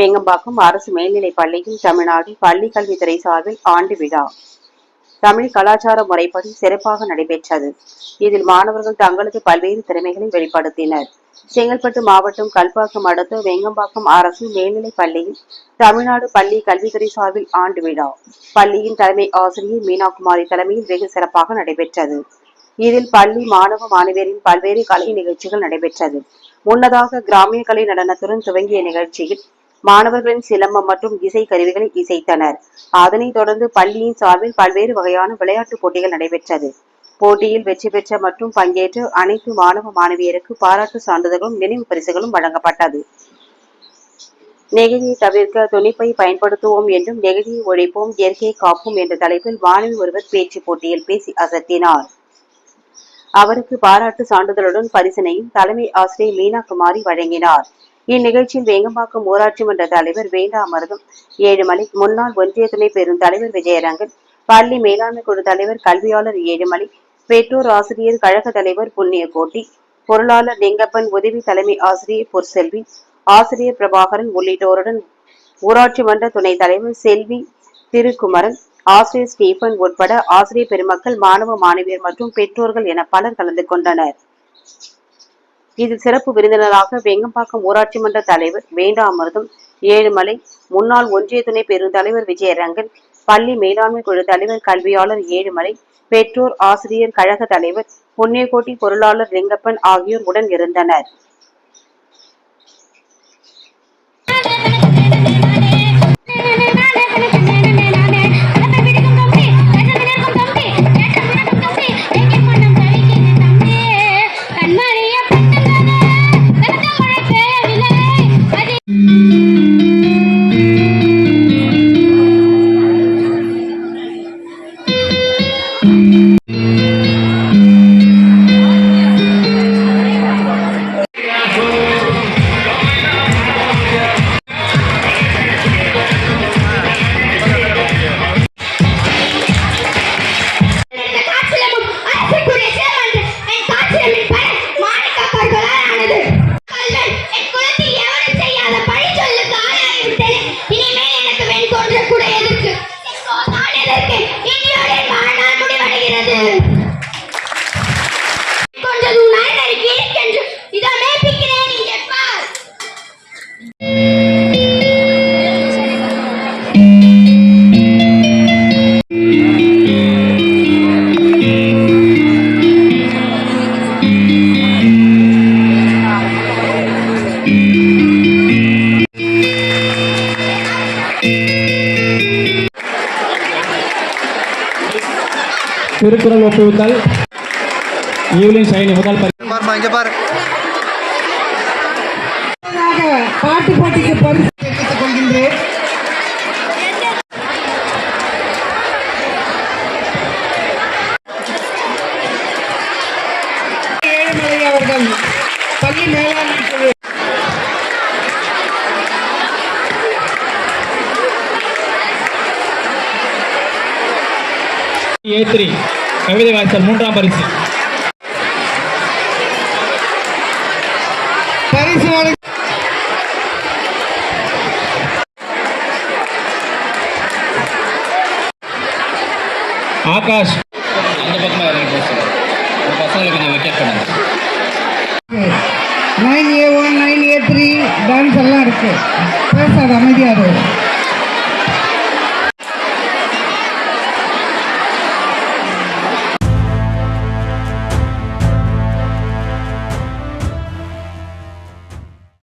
வேங்கம்பாக்கம் அரசு மேல்நிலைப் பள்ளியில் தமிழ்நாடு பள்ளி கல்வித்துறை சார்பில் ஆண்டு விழா. தமிழ் கலாச்சார முறைப்படி சிறப்பாக நடைபெற்றது. இதில் மாணவர்கள் தங்களது பல்வேறு திறமைகளை வெளிப்படுத்தினர். செங்கல்பட்டு மாவட்டம் கல்பாக்கம் அடுத்த வேங்கம்பாக்கம் அரசு மேல்நிலைப் பள்ளியில் தமிழ்நாடு பள்ளி கல்வித்துறை சார்பில் ஆண்டு விழா. பள்ளியின் தலைமை ஆசிரியர் மீனாகுமாரி தலைமையில் வெகு சிறப்பாக நடைபெற்றது. இதில் பள்ளி மாணவ மாணவியரின் பல்வேறு கலை நிகழ்ச்சிகள் நடைபெற்றது. முன்னதாக கிராமிய கலை நடனத்துடன் துவங்கிய நிகழ்ச்சியில் மாணவர்களின் சிலம்பம் மற்றும் இசை கருவிகளை இசைத்தனர். அதனைத் தொடர்ந்து பள்ளியின் சார்பில் பல்வேறு வகையான விளையாட்டுப் போட்டிகள் நடைபெற்றது. போட்டியில் வெற்றி பெற்ற மற்றும் பங்கேற்ற அனைத்து மாணவ மாணவியருக்கு பாராட்டு சான்றிதழ்களும் நினைவு பரிசுகளும் வழங்கப்பட்டது. நெகிழியை தவிர்க்க துணிப்பை பயன்படுத்துவோம் என்றும் நெகிழியை ஒழிப்போம் இயற்கையை காப்போம் என்ற தலைப்பில் மாணவி ஒருவர் பேச்சு போட்டியில் பேசி அசத்தினார். அவருக்கு பாராட்டு சான்றிதழுடன் பரிசினையும் தலைமை ஆசிரியர் மீனா குமாரி வழங்கினார். இந்நிகழ்ச்சியில் வேங்கம்பாக்கம் ஊராட்சி மன்ற தலைவர் வேண்டாமருதம் ஏழுமலை முன்னாள் ஒன்றிய துணை பெரும் தலைவர் விஜயரங்கன் பள்ளி மேலாண்மை குழு தலைவர் கல்வியாளர் ஏழுமலை பெற்றோர் ஆசிரியர் கழக தலைவர் புண்ணியகோட்டி பொருளாளர் லிங்கப்பன் உதவி தலைமை ஆசிரியர் பொற்செல்வி ஆசிரியர் பிரபாகரன் உள்ளிட்டோருடன் ஊராட்சி மன்ற துணைத் தலைவர் செல்வி திருக்குமரன் ஆசிரியர் ஸ்டீபன் உட்பட ஆசிரியர் பெருமக்கள் மாணவ மாணவியர் மற்றும் பெற்றோர்கள் என பலர் கலந்து கொண்டனர். இதில் சிறப்பு விருந்தினராக வெங்கம்பாக்கம் ஊராட்சி மன்ற தலைவர் வேண்டாமிர்தம் ஏழுமலை முன்னாள் ஒன்றிய துணை பெருந்தலைவர் விஜயரங்கன் பள்ளி மேலாண்மை குழு தலைவர் கல்வியாளர் ஏழுமலை பெற்றோர் ஆசிரியர் கழக தலைவர் புண்ணியகோட்டி பொருளாளர் லிங்கப்பன் ஆகியோர் உடன் இருந்தனர். திருக்குறள் ஒப்புவித்தல் ஈவ்லின் ஷைனி முதல் பாட்டு போட்டிக்கு பரிசு பெற்றுக் கொள்கின்றேன். பள்ளி மேலாண்மை ஏ த்ரீ. கவிதை வாய்த்தல் மூன்றாம் பரிசு. பரிசு ஆகாஷ். அந்த பக்கமாக இறங்கி பசங்களுக்கு கொஞ்சம் வெக்கேட் பண்ணுங்க nine A one nine A three dance எல்லாம் இருக்கு. பேசாத அமைதியாரு